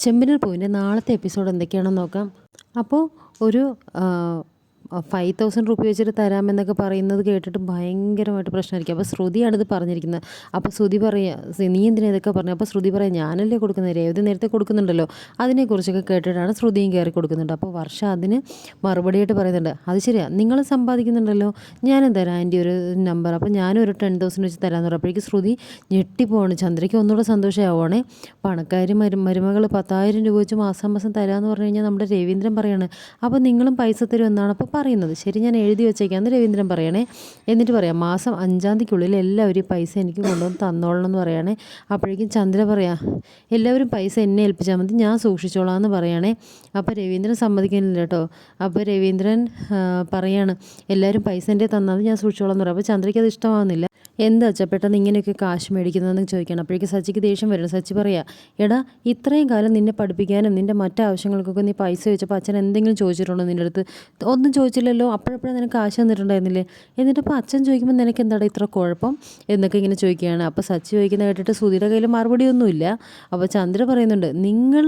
ചെമ്പിനർ പൂവിന്റെ നാളത്തെ എപ്പിസോഡ് എന്തൊക്കെയാണെന്ന് നോക്കാം. അപ്പോൾ ഒരു ഫൈവ് തൗസൻഡ് റുപ്പി വെച്ചിട്ട് തരാമെന്നൊക്കെ പറയുന്നത് കേട്ടിട്ട് ഭയങ്കരമായിട്ട് പ്രശ്നമായിരിക്കും. അപ്പോൾ ശ്രുതിയാണ് ഇത് പറഞ്ഞിരിക്കുന്നത്. അപ്പോൾ ശ്രുതി പറയുക നീ എന്തിനാ ഇതൊക്കെ പറഞ്ഞു? അപ്പോൾ ശ്രുതി പറയാം ഞാനല്ലേ കൊടുക്കുന്നത്? രേവതി നേരത്തെ കൊടുക്കുന്നുണ്ടല്ലോ. അതിനെക്കുറിച്ചൊക്കെ കേട്ടിട്ടാണ് ശ്രുതിയും കയറി കൊടുക്കുന്നുണ്ട് അപ്പോൾ വർഷ അതിന് മറുപടിയായിട്ട് പറയുന്നുണ്ട്. അത് ശരിയാണ് നിങ്ങൾ സമ്പാദിക്കുന്നുണ്ടല്ലോ. ഞാനും തരാം ആന്റി ഒരു നമ്പർ അപ്പോൾ ഞാനും ഒരു ടെൻ തൗസൻഡ് വെച്ച് തരാമെന്ന് പറഞ്ഞപ്പോഴേക്ക് ശ്രുതി ഞെട്ടിപ്പോവാണ്. ചന്ദ്രയ്ക്ക് ഒന്നുകൂടെ സന്തോഷമാവുകയാണേ പണക്കാർ മരു മരുമകൾ പത്തായിരം രൂപ വെച്ച് മാസം മാസം തരാമെന്ന് പറഞ്ഞു കഴിഞ്ഞാൽ നമ്മുടെ രവീന്ദ്രൻ പറയാണ് അപ്പോൾ നിങ്ങളും പൈസ തരും എന്നാണ് അപ്പോൾ പറയുന്നത്. ശരി ഞാൻ എഴുതി വെച്ചേക്കാം. എന്ന് രവീന്ദ്രൻ പറയണേ എന്നിട്ട് പറയാം മാസം അഞ്ചാം തീയതിക്കുള്ളിൽ എല്ലാവരും പൈസ എനിക്ക് കൊണ്ടുവന്ന് തന്നോളണം എന്ന് പറയണേ. അപ്പോഴേക്കും ചന്ദ്ര പറയാം എല്ലാവരും പൈസ എന്നെ ഏൽപ്പിച്ചാൽ മതി ഞാൻ സൂക്ഷിച്ചോളാം എന്ന് പറയണേ. അപ്പോൾ രവീന്ദ്രൻ സമ്മതിക്കുന്നില്ല കേട്ടോ. അപ്പോൾ രവീന്ദ്രൻ പറയാണ് എല്ലാവരും പൈസ എന്റെ തന്നാൽ ഞാൻ സൂക്ഷിച്ചോളാം എന്ന് പറയും. അപ്പോൾ ചന്ദ്രയ്ക്ക് അത് ഇഷ്ടമാവുന്നില്ല. എന്താ അച്ഛാ പെട്ടെന്ന് ഇങ്ങനെയൊക്കെ കാശ് മേടിക്കുന്നതെന്ന് ചോദിക്കണം. അപ്പോഴേക്കും സച്ചിക്ക് ദേഷ്യം വരണം സച്ചി പറയാ എടാ ഇത്രയും കാലം നിന്നെ പഠിപ്പിക്കാനും നിന്റെ മറ്റാവശ്യങ്ങൾക്കൊക്കെ നീ പൈസ ചോദിച്ചപ്പോൾ അച്ഛൻ എന്തെങ്കിലും ചോദിച്ചിട്ടുണ്ടോ നിന്റെ അടുത്ത്? ഒന്നും ചോദിച്ചില്ലല്ലോ. അപ്പോഴപ്പോഴും നിനക്ക് കാശ് തന്നിട്ടുണ്ടായിരുന്നില്ലേ? എന്നിട്ട് അപ്പോൾ അച്ഛൻ ചോദിക്കുമ്പോൾ നിനക്ക് എന്താടാ ഇത്ര കുഴപ്പം എന്നൊക്കെ ഇങ്ങനെ ചോദിക്കുകയാണ്. അപ്പോൾ സച്ചി ചോദിക്കുന്ന കേട്ടിട്ട് സുധിയുടെ കയ്യിൽ മറുപടിയൊന്നുമില്ല. അപ്പോൾ ചന്ദ്ര പറയുന്നുണ്ട് നിങ്ങൾ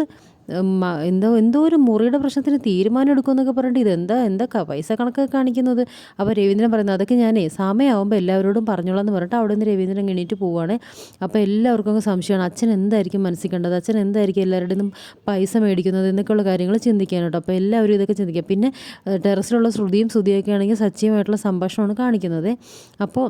എന്തോ എന്തോ ഒരു മുറിയുടെ പ്രശ്നത്തിന് തീരുമാനം എടുക്കുമെന്നൊക്കെ പറഞ്ഞിട്ട് ഇതെന്താ എന്താ ക- പൈസ കണക്കൊക്കെ കാണിക്കുന്നത്? അപ്പോൾ രവീന്ദ്രൻ പറയുന്നത് അതൊക്കെ ഞാനേ സമയമാകുമ്പോൾ എല്ലാവരോടും പറഞ്ഞോളാം എന്ന് പറഞ്ഞിട്ട് അവിടെ നിന്ന് രവീന്ദ്രൻ എണീറ്റ് പോവുകയാണ് അപ്പോൾ എല്ലാവർക്കും അങ്ങ് സംശയമാണ് അച്ഛൻ എന്തായിരിക്കും മനസ്സിൽ അച്ഛൻ എന്തായിരിക്കും എല്ലാവരുടെ നിന്നും പൈസ മേടിക്കുന്നത്? എന്നൊക്കെയുള്ള കാര്യങ്ങൾ ചിന്തിക്കാനോട്ടോ അപ്പോൾ എല്ലാവരും ഇതൊക്കെ ചിന്തിക്കുക പിന്നെ ടെറസിലുള്ള ശ്രുതിയും ശ്രുതിയൊക്കെ ആണെങ്കിൽ സച്ചിയുമായിട്ടുള്ള സംഭാഷണമാണ് കാണിക്കുന്നത്. അപ്പോൾ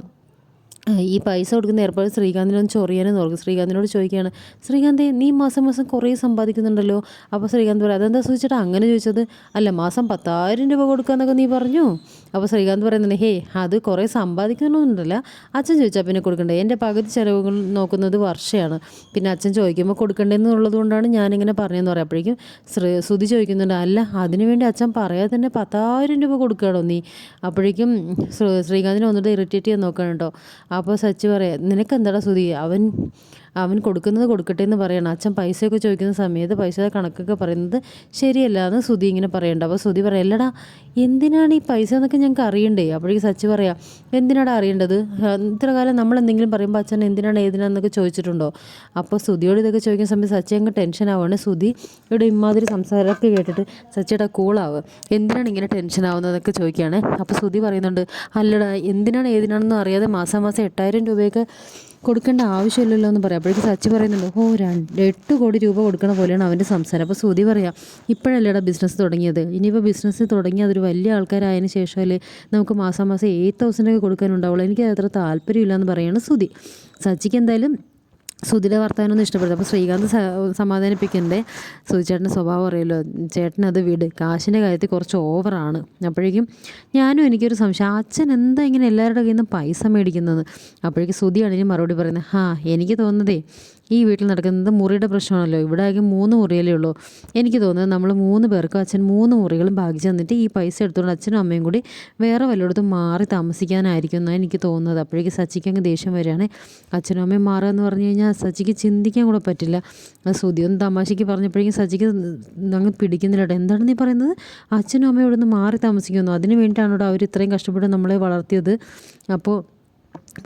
ഈ പൈസ കൊടുക്കുന്ന ഏർപ്പാട് ശ്രീകാന്തിനൊന്ന് ചൊറിയാനും നോക്കും. ശ്രീകാന്തിനോട് ചോദിക്കുകയാണ് ശ്രീകാന്തെ നീ മാസം മാസം കുറേ സമ്പാദിക്കുന്നുണ്ടല്ലോ? അപ്പോൾ ശ്രീകാന്ത് പറയും അതെന്താ ചോദിച്ചിട്ട് അങ്ങനെ ചോദിച്ചത്? അല്ല മാസം പത്തായിരം രൂപ കൊടുക്കാന്നൊക്കെ നീ പറഞ്ഞു. അപ്പോൾ ശ്രീകാന്ത് പറയുന്നത് ഹേ അത് കുറേ സമ്പാദിക്കണമെന്നുണ്ടല്ല അച്ഛൻ ചോദിച്ചാൽ പിന്നെ കൊടുക്കണ്ടേ? എന്റെ പകുതി ചിലവുകൾ നോക്കുന്നത് വർഷയാണ്. പിന്നെ അച്ഛൻ ചോദിക്കുമ്പോൾ കൊടുക്കണ്ടെന്നുള്ളത് കൊണ്ടാണ് ഞാനിങ്ങനെ പറഞ്ഞതെന്ന് പറയാം. അപ്പോഴേക്കും ശ്രീ ശ്രുതി ചോദിക്കുന്നുണ്ട് അല്ല അതിനുവേണ്ടി അച്ഛൻ പറയാതെ തന്നെ പത്തായിരം രൂപ കൊടുക്കുകയാണോ നീ? അപ്പോഴേക്കും ശ്രീ- ശ്രീകാന്തിനെ വന്നിട്ട് ഇറിറ്റേറ്റ് ചെയ്യാൻ നോക്കണം കേട്ടോ. അപ്പോൾ സച്ചി പറയാം നിനക്ക് എന്താടാ ശ്രുതി അവൻ അവൻ കൊടുക്കുന്നത് കൊടുക്കട്ടെ എന്ന് പറയണം. അച്ഛൻ പൈസയൊക്കെ ചോദിക്കുന്ന സമയത്ത് പൈസയുടെ കണക്കൊക്കെ പറയുന്നത് ശരിയല്ല എന്ന് സുധി ഇങ്ങനെ പറയണ്ട അപ്പോൾ സുധി പറയാം അല്ലടാ എന്തിനാണ് ഈ പൈസ എന്നൊക്കെ ഞങ്ങൾക്ക് അറിയണ്ടേ? അപ്പോഴേക്ക് സച്ചി പറയാം എന്തിനാടാ അറിയേണ്ടത്? ഇത്ര കാലം നമ്മൾ എന്തെങ്കിലും പറയുമ്പോൾ അച്ഛൻ എന്തിനാണ് ഏതിനാന്നൊക്കെ ചോദിച്ചിട്ടുണ്ടോ? അപ്പോൾ സുധിയോട് ഇതൊക്കെ ചോദിക്കുന്ന സമയത്ത് സച്ചി അങ്ങ് ടെൻഷൻ ആവുകയാണ് സുധി ഇവിടെ ഇമാതിരി സംസാരമൊക്കെ കേട്ടിട്ട് സച്ചിയുടെ കൂളാവുക എന്തിനാണ് ഇങ്ങനെ ടെൻഷൻ ആവുന്നതൊക്കെ ചോദിക്കുകയാണ്. അപ്പോൾ സുധി പറയുന്നുണ്ട് അല്ലടാ എന്തിനാണ് ഏതിനാണെന്ന് അറിയാതെ മാസം മാസം എട്ടായിരം രൂപയൊക്കെ കൊടുക്കേണ്ട ആവശ്യമില്ലല്ലോ എന്ന് പറയാം. അപ്പോഴേക്കും സച്ചി പറയുന്നുണ്ട് ഓ രണ്ട് എട്ട് കോടി രൂപ കൊടുക്കണ പോലെയാണ് അവന്റെ സംസാരം. അപ്പോൾ സുതി പറയാം ഇപ്പോഴല്ലേടാ ബിസിനസ് തുടങ്ങിയത്? ഇനിയിപ്പോൾ ബിസിനസ് തുടങ്ങി അതൊരു വലിയ ആൾക്കാരായതിനു ശേഷമല്ലേ നമുക്ക് മാസം മാസം എയ്റ്റ് തൗസൻഡൊക്കെ കൊടുക്കാനുണ്ടാവുള്ളൂ. എനിക്ക് അത്ര താല്പര്യമില്ല എന്ന് പറയുകയാണ് സുതി സച്ചിക്ക് എന്തായാലും സുധിയുടെ വർത്തമാനമൊന്നും ഇഷ്ടപ്പെടും അപ്പോൾ ശ്രീകാന്ത് സമാധാനിപ്പിക്കണ്ടേ? സുധിച്ചേട്ടന്റെ സ്വഭാവം അറിയല്ലോ. ചേട്ടൻ അത് വിട്. കാശിന്റെ കാര്യത്തിൽ കുറച്ച് ഓവറാണ് അപ്പോഴേക്കും ഞാനും എനിക്കൊരു സംശയം. അച്ഛൻ എന്താ ഇങ്ങനെ എല്ലാവരുടെ കയ്യിൽ നിന്നും പൈസ മേടിക്കുന്നത്? അപ്പോഴേക്കും സുധിയാണ് ഇനി മറുപടി പറയുന്നത് ഹാ എനിക്ക് തോന്നുന്നതേ ഈ വീട്ടിൽ നടക്കുന്നത് മുറിയുടെ പ്രശ്നമാണല്ലോ. ഇവിടെ ആകെ മൂന്ന് മുറിയല്ലേ ഉള്ളൂ. എനിക്ക് തോന്നുന്നത് നമ്മൾ മൂന്ന് പേർക്കും അച്ഛൻ മൂന്ന് മുറികളും ഭാഗിച്ച് തന്നിട്ട് ഈ പൈസ എടുത്തുകൊണ്ട് അച്ഛനും അമ്മയും കൂടി വേറെ വല്ലയിടത്തും മാറി താമസിക്കാനായിരിക്കും എന്നാണ് എനിക്ക് തോന്നുന്നത്. അപ്പോഴേക്ക് സച്ചിക്ക് അങ്ങ് ദേഷ്യം വരികയാണ്. അച്ഛനും അമ്മയും മാറുക എന്ന് പറഞ്ഞു കഴിഞ്ഞാൽ സച്ചിക്ക് ചിന്തിക്കാൻ കൂടെ പറ്റില്ല. സുതി ഒന്ന് തമാശയ്ക്ക് പറഞ്ഞപ്പോഴേക്കും സച്ചിക്ക് അങ്ങ് പിടിക്കുന്നില്ല എന്താണ് നീ പറയുന്നത്? അച്ഛനും അമ്മയും ഇവിടെ നിന്ന് മാറി താമസിക്കുന്നു. അതിന് വേണ്ടിയിട്ടാണ് അവർ ഇത്രയും കഷ്ടപ്പെട്ട് നമ്മളെ വളർത്തിയത്? അപ്പോൾ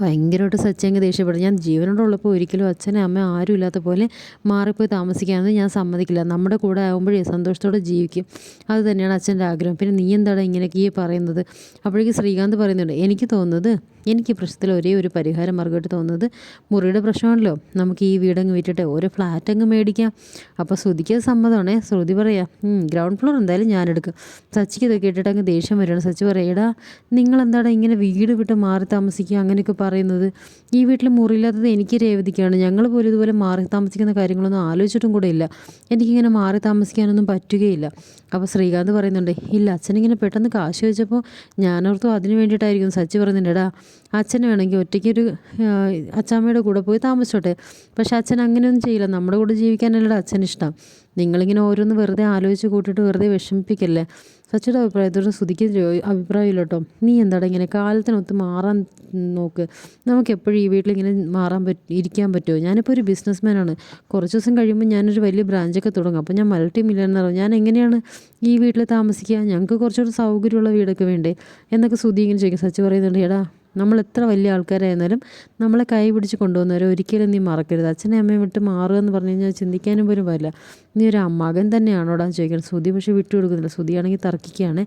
ഭയങ്കരമായിട്ട് സച്ചി അങ്ങ് ദേഷ്യപ്പെടും. ഞാൻ ജീവനോടുള്ളപ്പോൾ ഒരിക്കലും അച്ഛനും അമ്മ ആരും ഇല്ലാത്ത പോലെ മാറിപ്പോയി താമസിക്കാമെന്ന് ഞാൻ സമ്മതിക്കില്ല. നമ്മുടെ കൂടെ ആകുമ്പോഴേ സന്തോഷത്തോടെ ജീവിക്കും. അത് തന്നെയാണ് അച്ഛന്റെ ആഗ്രഹം. പിന്നെ നീ എന്താണ് ഇങ്ങനെയൊക്കെ ഈ പറയുന്നത്? അപ്പോഴേക്കും ശ്രീകാന്ത് പറയുന്നുണ്ട് എനിക്ക് തോന്നുന്നത് എനിക്ക് പ്രശ്നത്തിൽ ഒരേ ഒരു പരിഹാര മാർഗമായിട്ട് തോന്നുന്നത് മുറിയുടെ പ്രശ്നമാണല്ലോ. നമുക്ക് ഈ വീടങ്ങ് വിറ്റിട്ട് ഓരോ ഫ്ലാറ്റ് അങ്ങ് മേടിക്കാം. അപ്പോൾ ശ്രുതിക്ക് സമ്മതമാണേ. ശ്രുതി പറയാം ഗ്രൗണ്ട് ഫ്ലോർ എന്തായാലും ഞാൻ എടുക്കും. സച്ചിക്ക് ഇതൊക്കെ ഇട്ടിട്ട് അങ്ങ് ദേഷ്യം വരികയാണ്. സച്ചി പറയാം എടാ നിങ്ങളെന്താണ് ഇങ്ങനെ വീട് വിട്ട് മാറി താമസിക്കുക? അങ്ങനെയൊക്കെ പറയുന്നത്. ഈ വീട്ടിൽ മുറിയില്ലാത്തത് എനിക്ക് രേവതിക്കാണ്. ഞങ്ങൾ പോലും ഇതുപോലെ മാറി താമസിക്കുന്ന കാര്യങ്ങളൊന്നും ആലോചിച്ചിട്ടും കൂടെ ഇല്ല. എനിക്കിങ്ങനെ മാറി താമസിക്കാനൊന്നും പറ്റുകയില്ല. അപ്പോൾ ശ്രീകാന്ത് പറയുന്നുണ്ട് ഇല്ല അച്ഛനിങ്ങനെ പെട്ടെന്ന് കാശ് വെച്ചപ്പോൾ ഞാനോർത്തു അതിന് വേണ്ടിയിട്ടായിരിക്കും സച്ചി പറയുന്നുണ്ട് എടാ അച്ഛന് വേണമെങ്കിൽ ഒറ്റയ്ക്ക് ഒരു അച്ചാമ്മയുടെ കൂടെ പോയി താമസിച്ചോട്ടെ. പക്ഷെ അച്ഛൻ അങ്ങനെയൊന്നും ചെയ്യില്ല. നമ്മുടെ കൂടെ ജീവിക്കാനല്ലടാ അച്ഛൻ ഇഷ്ടം നിങ്ങളിങ്ങനെ ഓരോന്ന് വെറുതെ ആലോചിച്ച് കൂട്ടിയിട്ട് വെറുതെ വിഷമിപ്പിക്കല്ലേ? സച്ചിയുടെ അഭിപ്രായത്തോട് ശ്രുതിക്ക് അഭിപ്രായമില്ല കേട്ടോ നീ എന്താടാ ഇങ്ങനെ കാലത്തിനൊത്ത് മാറാൻ നോക്ക്? നമുക്ക് എപ്പോഴും ഈ വീട്ടിലിങ്ങനെ മാറാൻ പറ്റ ഇരിക്കാൻ പറ്റുമോ? ഞാനിപ്പോൾ ഒരു ബിസിനസ്മാനാണ്. കുറച്ച് ദിവസം കഴിയുമ്പോൾ ഞാനൊരു വലിയ ബ്രാഞ്ചൊക്കെ തുടങ്ങും. അപ്പോൾ ഞാൻ മൾട്ടി മില്യണർ ഞാൻ എങ്ങനെയാണ് ഈ വീട്ടിൽ താമസിക്കുക? ഞങ്ങൾക്ക് കുറച്ചുകൂടി സൗകര്യമുള്ള വീടൊക്കെ വേണ്ടേ? എന്നൊക്കെ ശ്രുതി ഇങ്ങനെ ചോദിക്കും. സച്ചി പറയുന്നുണ്ട് എടാ നമ്മൾ എത്ര വലിയ ആൾക്കാരായിരുന്നാലും നമ്മളെ കൈ പിടിച്ച് കൊണ്ടുവന്നവരെ ഒരിക്കലും നീ മറക്കരുത്. അച്ഛനെ അമ്മയും വിട്ട് മാറുക എന്ന് പറഞ്ഞു കഴിഞ്ഞാൽ ചിന്തിക്കാനും പോലും പറ്റില്ല നീ ഒരു മകൻ തന്നെയാണോടാ ചോദിക്കുന്നത്. ശ്രുതി പക്ഷേ വിട്ടു കൊടുക്കുന്നില്ല. ശ്രുതിയാണെങ്കിൽ തർക്കിക്കുകയാണ്.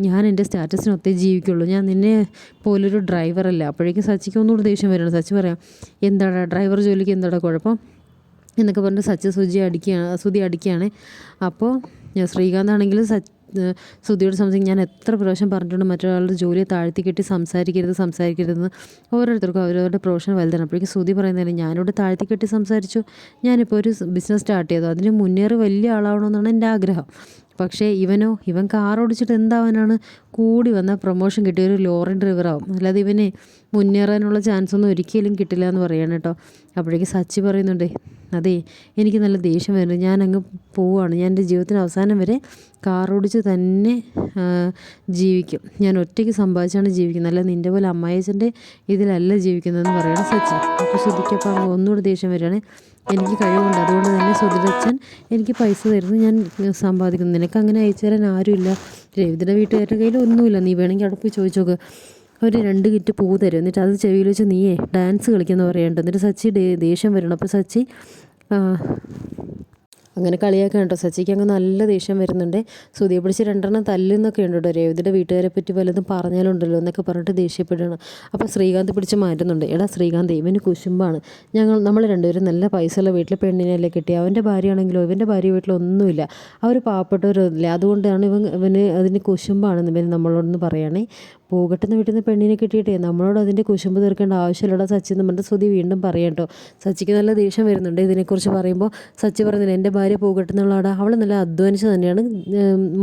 ഞാൻ എന്റെ സ്റ്റാറ്റസിനൊത്തേ ജീവിക്കുള്ളൂ. ഞാൻ നിന്നെ പോലൊരു ഡ്രൈവറല്ല അപ്പോഴേക്കും സച്ചിക്ക് ഒന്നുകൂടി ദേഷ്യം വരണം സച്ചി പറയാം എന്താടാ ഡ്രൈവർ ജോലിക്ക് എന്താടാ കുഴപ്പം? എന്നൊക്കെ പറഞ്ഞിട്ട് സച്ചി സുജി അടിക്കുകയാണ് സുതി അടിക്കുകയാണ്. അപ്പോൾ ശ്രീകാന്ത് ആണെങ്കിൽ സച്ച് ശ്രുതിയോട് സംസാരിക്കും ഞാൻ എത്ര പ്രാവശ്യം പറഞ്ഞിട്ടുണ്ട് മറ്റൊരാളുടെ ജോലിയെ താഴ്ത്തി കെട്ടി സംസാരിക്കരുത് സംസാരിക്കരുതെന്ന് ഓരോരുത്തർക്കും അവരവരുടെ പ്രൊഫഷൻ വലുതാണ്. അപ്പോഴേക്കും ശ്രുതി പറയുന്നതിന് ഞാനിവിടെ താഴ്ത്തി കെട്ടി സംസാരിച്ചു. ഞാനിപ്പോൾ ഒരു ബിസിനസ് സ്റ്റാർട്ട് ചെയ്തു. അതിന് മുന്നേറി വലിയ ആളാവണമെന്നാണ് എന്റെ ആഗ്രഹം. പക്ഷേ ഇവനോ ഇവൻ കാർ ഓടിച്ചിട്ട് എന്താവാനാണ്? കൂടി വന്ന പ്രൊമോഷൻ കിട്ടിയ ഒരു ലോറി ഡ്രൈവറാവും അല്ലാതെ ഇവനെ മുന്നേറാനുള്ള ചാൻസ് ഒന്നും ഒരിക്കലും കിട്ടില്ല എന്ന് പറയാണ് കേട്ടോ. അപ്പോഴേക്ക് സച്ചി പറയുന്നുണ്ട് അതെ എനിക്ക് നല്ല ദേഷ്യം വരുന്നു. ഞാൻ അങ്ങ് പോവുകയാണ് ഞാൻ എന്റെ ജീവിതത്തിന് അവസാനം വരെ കാർ ഓടിച്ച് തന്നെ ജീവിക്കും. ഞാൻ ഒറ്റയ്ക്ക് സമ്പാദിച്ചാണ് ജീവിക്കുന്നത്. അല്ല നിന്റെ പോലെ അമ്മായിച്ചന്റെ ഇതിലല്ല ജീവിക്കുന്നതെന്ന് പറയണം സച്ചി. അപ്പോൾ ശ്രദ്ധിക്കപ്പോൾ ഒന്നുകൂടെ ദേഷ്യം വരികയാണ്. എനിക്ക് കഴിവുണ്ട്. അതുകൊണ്ട് തന്നെ സുധിരച്ഛൻ എനിക്ക് പൈസ തരുന്നു. ഞാൻ സമ്പാദിക്കുന്നു. നിനക്ക് അങ്ങനെ അയച്ചു തരാൻ ആരുമില്ല. രവിതയുടെ വീട്ടുകാരുടെ കയ്യിൽ ഒന്നുമില്ല. നീ വേണമെങ്കിൽ അവിടെ പോയി ചോദിച്ചു നോക്ക്. ഒരു രണ്ട് കിറ്റ് പൂ തരും. എന്നിട്ട് അത് ചെവിയിൽ വെച്ച് നീയേ ഡാൻസ് കളിക്കുന്ന പറയണ്ട. എന്നിട്ട് സച്ചി ദേഷ്യം വരണം. അപ്പോൾ സച്ചി അങ്ങനെ കളിയാക്കാൻ കേട്ടോ. സച്ചിക്ക് അങ്ങ് നല്ല ദേഷ്യം വരുന്നുണ്ട്. സുതിയെ പിടിച്ച് രണ്ടെണ്ണം തല്ലുന്നൊക്കെ ഉണ്ട് കേട്ടോ. രേവതിയുടെ വീട്ടുകാരെ പറ്റി വല്ലതും പറഞ്ഞാലുണ്ടല്ലോ എന്നൊക്കെ പറഞ്ഞിട്ട് ദേഷ്യപ്പെടുകയാണ്. അപ്പോൾ ശ്രീകാന്ത് പിടിച്ച് മാറ്റുന്നുണ്ട്. എടാ ശ്രീകാന്ത് ഇവന് കുശുമ്പാണ്. ഞങ്ങൾ നമ്മൾ രണ്ടുപേരും നല്ല പൈസയുള്ള വീട്ടിൽ പെണ്ണിനെയല്ലേ കിട്ടി അവന്റെ ഭാര്യയാണെങ്കിലോ? ഇവന്റെ ഭാര്യ വീട്ടിലൊന്നുമില്ല അവർ പാവപ്പെട്ടവരൊന്നുമില്ല അതുകൊണ്ടാണ് ഇവൻ ഇവന് അതിന് കുശുമ്പാണെന്ന് ഇവൻ നമ്മളോടൊന്ന് പറയുകയാണേ പൂകട്ടെന്ന് വീട്ടിൽ നിന്ന് പെണ്ണിനെ കിട്ടിയിട്ടേ നമ്മളോട് അതിന്റെ കുശുമ്പ് തീർക്കേണ്ട ആവശ്യമില്ലടാ സച്ചി എന്ന് പറഞ്ഞിട്ട് സ്വതി വീണ്ടും പറയട്ടോ സച്ചിക്ക് നല്ല ദേഷ്യം വരുന്നുണ്ട് ഇതിനെക്കുറിച്ച് പറയുമ്പോൾ. സച്ചി പറയുന്നില്ല എന്റെ ഭാര്യ പൂകട്ടെന്നുള്ള ആടാ അവൾ നല്ല അധ്വാനിച്ച് തന്നെയാണ്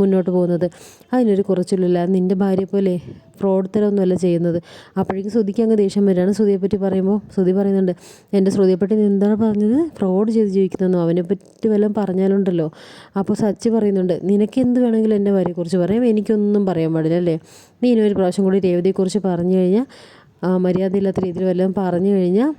മുന്നോട്ട് പോകുന്നത്. അതിനൊരു കുറച്ചില്ല നിന്റെ ഭാര്യ പോലെ ഫ്രോഡ് തരമൊന്നുമല്ല ചെയ്യുന്നത്. അപ്പോഴേക്കും ശ്രുതിക്ക് അങ്ങ് ദേഷ്യം വരികയാണ്. ശ്രുതിയെ പറ്റി പറയുമ്പോൾ ശ്രുതി പറയുന്നുണ്ട് എന്റെ ശ്രുതിയെ പറ്റി എന്താണ് പറഞ്ഞത്? ഫ്രോഡ് ചെയ്ത് ജീവിക്കുന്നതെന്നോ പറ്റി വല്ലതും പറഞ്ഞാലുണ്ടല്ലോ? അപ്പോൾ സച്ചി പറയുന്നുണ്ട് നിനക്ക് എന്ത് വേണമെങ്കിലും എന്റെ ഭാര്യയെക്കുറിച്ച് പറയാം. എനിക്കൊന്നും പറയാൻ പാടില്ല അല്ലേ? നീ ഇനി ഒരു പ്രാവശ്യം കൂടി രേവതിയെക്കുറിച്ച് പറഞ്ഞു കഴിഞ്ഞാൽ മര്യാദയില്ലാത്ത രീതിയിൽ വല്ലതും പറഞ്ഞു കഴിഞ്ഞാൽ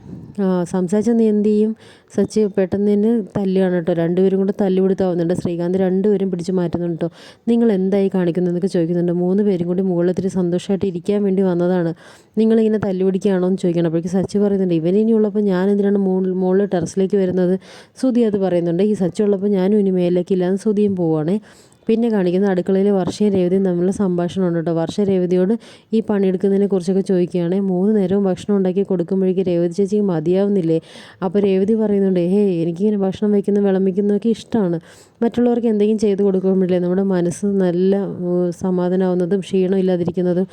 സംസാരിച്ച നീ എന്ത് ചെയ്യും? സച്ചി പെട്ടെന്ന് തന്നെ തല്ലുകയാണ് കേട്ടോ. രണ്ടുപേരും കൂടെ തല്ലുപിടുത്താവുന്നുണ്ട് ശ്രീകാന്ത് രണ്ടുപേരും പിടിച്ച് മാറ്റുന്നുണ്ട് കേട്ടോ. നിങ്ങൾ എന്തായി കാണിക്കുന്നതെന്നൊക്കെ ചോദിക്കുന്നുണ്ട്. മൂന്ന് പേരും കൂടി മുകളിൽ സന്തോഷമായിട്ട് ഇരിക്കാൻ വേണ്ടി വന്നതാണ്. നിങ്ങളിങ്ങനെ തല്ലുപിടിക്കുകയാണോ എന്ന് ചോദിക്കണം അപ്പോഴേക്ക് സച്ചി പറയുന്നുണ്ട് ഇവൻ ഇനിയുള്ളപ്പോൾ ഞാൻ എന്തിനാണ് മുകളിൽ ടെറസിലേക്ക് വരുന്നത്? സുതി അത് പറയുന്നുണ്ട്. ഈ സച്ചി ഉള്ളപ്പോൾ ഞാനും ഇനി മേലേക്ക് ഇല്ലാന്ന് സുതിയും പോവുകയാണേ പിന്നെ കാണിക്കുന്ന അടുക്കളയിൽ വർഷയും രേവതിയും സംഭാഷണം ഉണ്ട് കേട്ടോ. വർഷ രേവതിയോട് ഈ പണിയെടുക്കുന്നതിനെ കുറിച്ചൊക്കെ ചോദിക്കുകയാണ്. മൂന്ന് നേരവും ഭക്ഷണം ഉണ്ടാക്കി കൊടുക്കുമ്പോഴേക്ക് രേവതി ചേച്ചിക്ക് മതിയാവുന്നില്ലേ? അപ്പോൾ രേവതി പറയുന്നുണ്ട് ഹേ എനിക്കിങ്ങനെ ഭക്ഷണം വയ്ക്കുന്ന വിളമ്പിക്കുന്നതൊക്കെ ഇഷ്ടമാണ്. മറ്റുള്ളവർക്ക് എന്തെങ്കിലും ചെയ്ത് കൊടുക്കുമ്പോഴേ നമ്മുടെ മനസ്സ് നല്ല സമാധാനമാവുന്നതും ക്ഷീണം ഇല്ലാതിരിക്കുന്നതും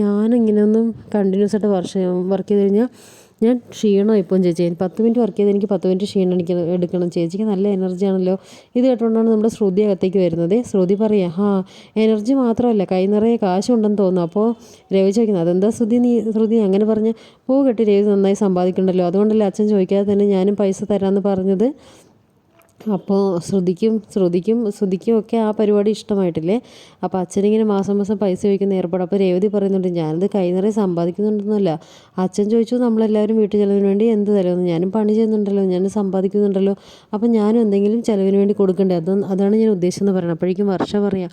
ഞാനിങ്ങനെയൊന്നും കണ്ടിന്യൂസ് ആയിട്ട് വർഷം വർക്ക് ചെയ്ത് കഴിഞ്ഞാൽ ഞാൻ ക്ഷീണം ഇപ്പം ചേച്ചി? പത്ത് മിനിറ്റ് വർക്ക് ചെയ്ത് എനിക്ക് പത്ത് മിനിറ്റ് ക്ഷീണം എനിക്ക് എടുക്കണം. ചേച്ചിക്ക് നല്ല എനർജി ആണല്ലോ. ഇത് കേട്ടുകൊണ്ടാണ് നമ്മുടെ ശ്രുതി അകത്തേക്ക് വരുന്നത്. ശ്രുതി പറയാം ഹാ എനർജി മാത്രമല്ല കൈ നിറയെ കാശുണ്ടെന്ന് തോന്നുന്നു. അപ്പോൾ രവി ചോദിക്കുന്നത് അതെന്താ ശ്രുതി നീ ശ്രുതി അങ്ങനെ പറഞ്ഞ്? പൂ കെട്ടി രവി നന്നായി സമ്പാദിക്കണ്ടല്ലോ. അതുകൊണ്ടല്ലേ അച്ഛൻ ചോദിക്കാതെ തന്നെ ഞാനും പൈസ തരാമെന്ന് പറഞ്ഞത്. അപ്പോൾ ശ്രുതിക്കും ശ്രുതിക്കും ശ്രുതിക്കും ഒക്കെ ആ പരിപാടി ഇഷ്ടമായിട്ടില്ലേ? അപ്പോൾ അച്ഛനിങ്ങനെ മാസം മാസം പൈസ ചോദിക്കുന്ന ഏർപ്പാട്. അപ്പോൾ രേവതി പറയുന്നുണ്ട് ഞാനത് കൈ നിറയെ സമ്പാദിക്കുന്നുണ്ടെന്നല്ല. അച്ഛൻ ചോദിച്ചു നമ്മളെല്ലാവരും വീട്ടിൽ ചിലവിന് വേണ്ടി എന്ത് തരുമെന്ന് ഞാനും പണി ചെയ്യുന്നുണ്ടല്ലോ ഞാൻ സമ്പാദിക്കുന്നുണ്ടല്ലോ. അപ്പോൾ ഞാനും എന്തെങ്കിലും ചിലവിന് വേണ്ടി കൊടുക്കണ്ടേ? അത് അതാണ് ഞാൻ ഉദ്ദേശിച്ചെന്ന് പറയുന്നത്. അപ്പോഴേക്കും വർഷം പറയാം.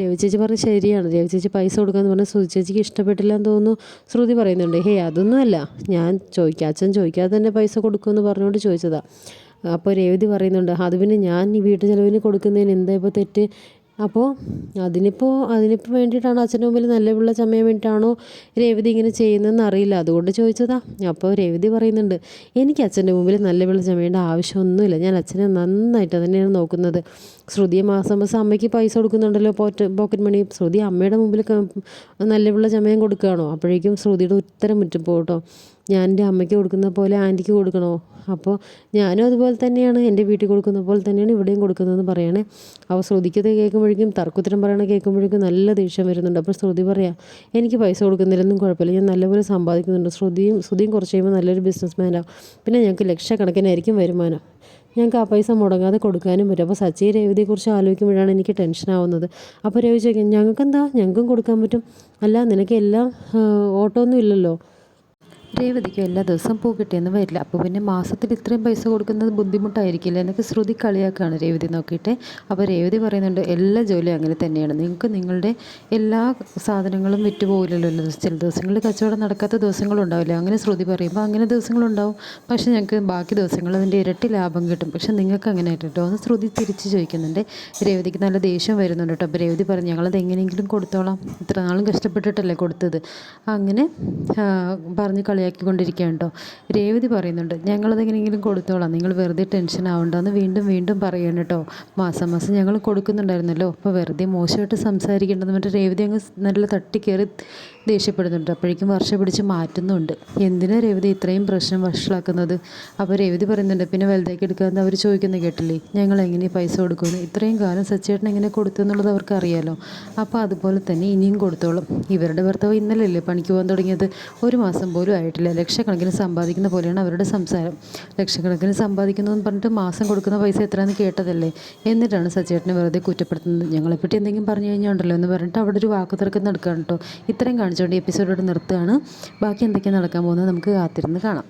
രവി ചേച്ചി പറഞ്ഞു ശരിയാണ്. രവി ചേച്ചി പൈസ കൊടുക്കാമെന്ന് പറഞ്ഞാൽ ശ്രുതി ചേച്ചിക്ക് ഇഷ്ടപ്പെട്ടില്ല എന്ന് തോന്നുന്നു. ശ്രുതി പറയുന്നുണ്ട് ഹേ അതൊന്നുമല്ല ഞാൻ ചോദിക്കാം. അച്ഛൻ ചോദിക്കാതെ തന്നെ പൈസ കൊടുക്കുമെന്ന് പറഞ്ഞുകൊണ്ട് ചോദിച്ചതാണ് അപ്പോൾ രേവതി പറയുന്നുണ്ട് അത് പിന്നെ ഞാൻ ഈ വീട്ടു ചിലവിന് കൊടുക്കുന്നതിന് എന്താ ഇപ്പോൾ തെറ്റ്? അപ്പോൾ അതിനിപ്പോൾ അതിനിപ്പോൾ വേണ്ടിയിട്ടാണോ അച്ഛന്റെ മുമ്പിൽ നല്ല പിള്ള ചമയാൻ വേണ്ടിയിട്ടാണോ രേവതി ഇങ്ങനെ ചെയ്യുന്നതെന്ന് അറിയില്ല. അതുകൊണ്ട് ചോദിച്ചതാ. അപ്പോൾ രേവതി പറയുന്നുണ്ട് എനിക്ക് അച്ഛന്റെ മുമ്പിൽ നല്ല പിള്ള ചമയേണ്ട ആവശ്യമൊന്നുമില്ല. ഞാൻ അച്ഛനെ നന്നായിട്ട് തന്നെയാണ് നോക്കുന്നത്. ശ്രുതിയെ മാസം മാസം അമ്മയ്ക്ക് പൈസ കൊടുക്കുന്നുണ്ടല്ലോ പോറ്റ് പോക്കറ്റ് മണി. ശ്രുതി അമ്മയുടെ മുമ്പിൽ നല്ല പിള്ള ചമയം കൊടുക്കുകയാണോ? അപ്പോഴേക്കും ശ്രുതിയുടെ ഉത്തരം മുറ്റും പോകട്ടോ ഞാൻ എന്റെ അമ്മയ്ക്ക് കൊടുക്കുന്ന പോലെ ആന്റിക്ക് കൊടുക്കണോ? അപ്പോൾ ഞാനും അതുപോലെ തന്നെയാണ് എന്റെ വീട്ടിൽ കൊടുക്കുന്ന പോലെ തന്നെയാണ് ഇവിടെയും കൊടുക്കുന്നതെന്ന് പറയണേ. അപ്പോൾ ശ്രുതിക്കത് കേൾക്കുമ്പോഴേക്കും തർക്കുത്തരം പറയണ കേൾക്കുമ്പോഴേക്കും നല്ല ദേഷ്യം വരുന്നുണ്ട്. അപ്പോൾ ശ്രുതി പറയാം എനിക്ക് പൈസ കൊടുക്കുന്നില്ലെന്നും കുഴപ്പമില്ല. ഞാൻ നല്ലപോലെ സമ്പാദിക്കുന്നുണ്ട്. ശ്രുതിയും ശ്രുതിയും കുറച്ച് കഴിയുമ്പോൾ നല്ലൊരു ബിസിനസ് പിന്നെ ഞങ്ങൾക്ക് ലക്ഷക്കണക്കിനായിരിക്കും വരുമാനം. ഞങ്ങൾക്ക് ആ പൈസ മുടങ്ങാതെ കൊടുക്കാനും പറ്റും. അപ്പോൾ സച്ചി രവിതയെക്കുറിച്ച് ആലോചിക്കുമ്പോഴാണ് എനിക്ക് ടെൻഷനാവുന്നത് അപ്പോൾ രവി ഞങ്ങൾക്ക് എന്താ ഞങ്ങൾക്കും കൊടുക്കാൻ പറ്റും. അല്ല നിനക്ക് എല്ലാം ഓട്ടോ ഒന്നും ഇല്ലല്ലോ. രേവതിക്കും എല്ലാ ദിവസവും പൂ കിട്ടിയെന്ന് വരില്ല. അപ്പോൾ പിന്നെ മാസത്തിൽ ഇത്രയും പൈസ കൊടുക്കുന്നത് ബുദ്ധിമുട്ടായിരിക്കില്ല. എന്നൊക്കെ ശ്രുതി കളിയാക്കുകയാണ് രേവതി നോക്കിയിട്ട്. അപ്പോൾ രേവതി പറയുന്നുണ്ട് എല്ലാ ജോലിയും അങ്ങനെ തന്നെയാണ്. നിങ്ങൾക്ക് നിങ്ങളുടെ എല്ലാ സാധനങ്ങളും വിറ്റ് പോകില്ലല്ലോ ചില ദിവസങ്ങളിൽ കച്ചവടം നടക്കാത്ത ദിവസങ്ങളുണ്ടാവില്ല അങ്ങനെ ശ്രുതി പറയുമ്പോൾ അങ്ങനെ ദിവസങ്ങളുണ്ടാവും. പക്ഷേ ഞങ്ങൾക്ക് ബാക്കി ദിവസങ്ങൾ അതിന്റെ ഇരട്ടി ലാഭം കിട്ടും. പക്ഷെ നിങ്ങൾക്ക് അങ്ങനെ കേട്ടോ. എന്ന് ശ്രുതി തിരിച്ച് ചോദിക്കുന്നുണ്ട്. രേവതിക്ക് നല്ല ദേഷ്യം വരുന്നുണ്ട് കേട്ടോ. അപ്പോൾ രേവതി പറഞ്ഞു ഞങ്ങളത് എങ്ങനെയെങ്കിലും കൊടുത്തോളാം. ഇത്ര നാളും കഷ്ടപ്പെട്ടിട്ടല്ലേ കൊടുത്തത്. അങ്ങനെ പറഞ്ഞ് പറഞ്ഞ് കളിയാക്കിക്കൊണ്ടിരിക്കുകയാണ് കേട്ടോ രേവതി പറയുന്നുണ്ട് ഞങ്ങളത് എങ്ങനെയെങ്കിലും കൊടുത്തോളാം. നിങ്ങൾ വെറുതെ ടെൻഷൻ ആവണ്ടെന്ന് വീണ്ടും വീണ്ടും പറയണം കേട്ടോ മാസം മാസം ഞങ്ങൾ കൊടുക്കുന്നുണ്ടായിരുന്നല്ലോ. അപ്പോൾ വെറുതെ മോശമായിട്ട് സംസാരിക്കേണ്ടെന്ന് പറഞ്ഞിട്ട് രേവതി അങ്ങ് നല്ല തട്ടി തട്ടിക്കയറി ദേഷ്യപ്പെടുന്നുണ്ട്. അപ്പോഴേക്കും വർഷം പിടിച്ച് മാറ്റുന്നുണ്ട്. എന്തിനാ രേവതി ഇത്രയും പ്രശ്നം വഷളാക്കുന്നത്? അപ്പോൾ രേവതി പറയുന്നുണ്ട് പിന്നെ വലുതാക്കി എടുക്കാമെന്ന് അവർ ചോദിക്കുന്നത് കേട്ടില്ലേ? ഞങ്ങൾ എങ്ങനെ പൈസ കൊടുക്കുന്നു ഇത്രയും കാലം സച്ചേട്ടൻ എങ്ങനെ കൊടുത്തു എന്നുള്ളത് അവർക്ക് അറിയാലോ. അപ്പോൾ അതുപോലെ തന്നെ ഇനിയും കൊടുത്തോളും. ഇവരുടെ ഭർത്താവ് ഇന്നലെയല്ലേ പണിക്ക് പോകാൻ തുടങ്ങിയത്? ഒരു മാസം പോലും ആയിട്ടില്ല ലക്ഷക്കണക്കിന് സമ്പാദിക്കുന്ന പോലെയാണ് അവരുടെ സംസാരം. ലക്ഷക്കണക്കിന് സമ്പാദിക്കുന്നു എന്ന് പറഞ്ഞിട്ട് മാസം കൊടുക്കുന്ന പൈസ എത്രയാണെന്ന് കേട്ടതല്ലേ? എന്നിട്ടാണ് സച്ചേട്ടനെ വെറുതെ കുറ്റപ്പെടുത്തുന്നത്. ഞങ്ങളെപ്പറ്റി എന്തെങ്കിലും പറഞ്ഞു കഴിഞ്ഞാൽ ഉണ്ടല്ലോ എന്ന് പറഞ്ഞിട്ട് അവിടെ ഒരു വാക്ക് തർക്കം നടക്കുകയാണ് കേട്ടോ. ഇത്രയും കാണിച്ചുകൊണ്ട് എപ്പിസോഡ് എപ്പിസോഡോട് നിർത്തുകയാണ്. ബാക്കി എന്തൊക്കെയാണ് നടക്കാൻ പോകുന്നത് നമുക്ക് കാത്തിരുന്ന് കാണാം.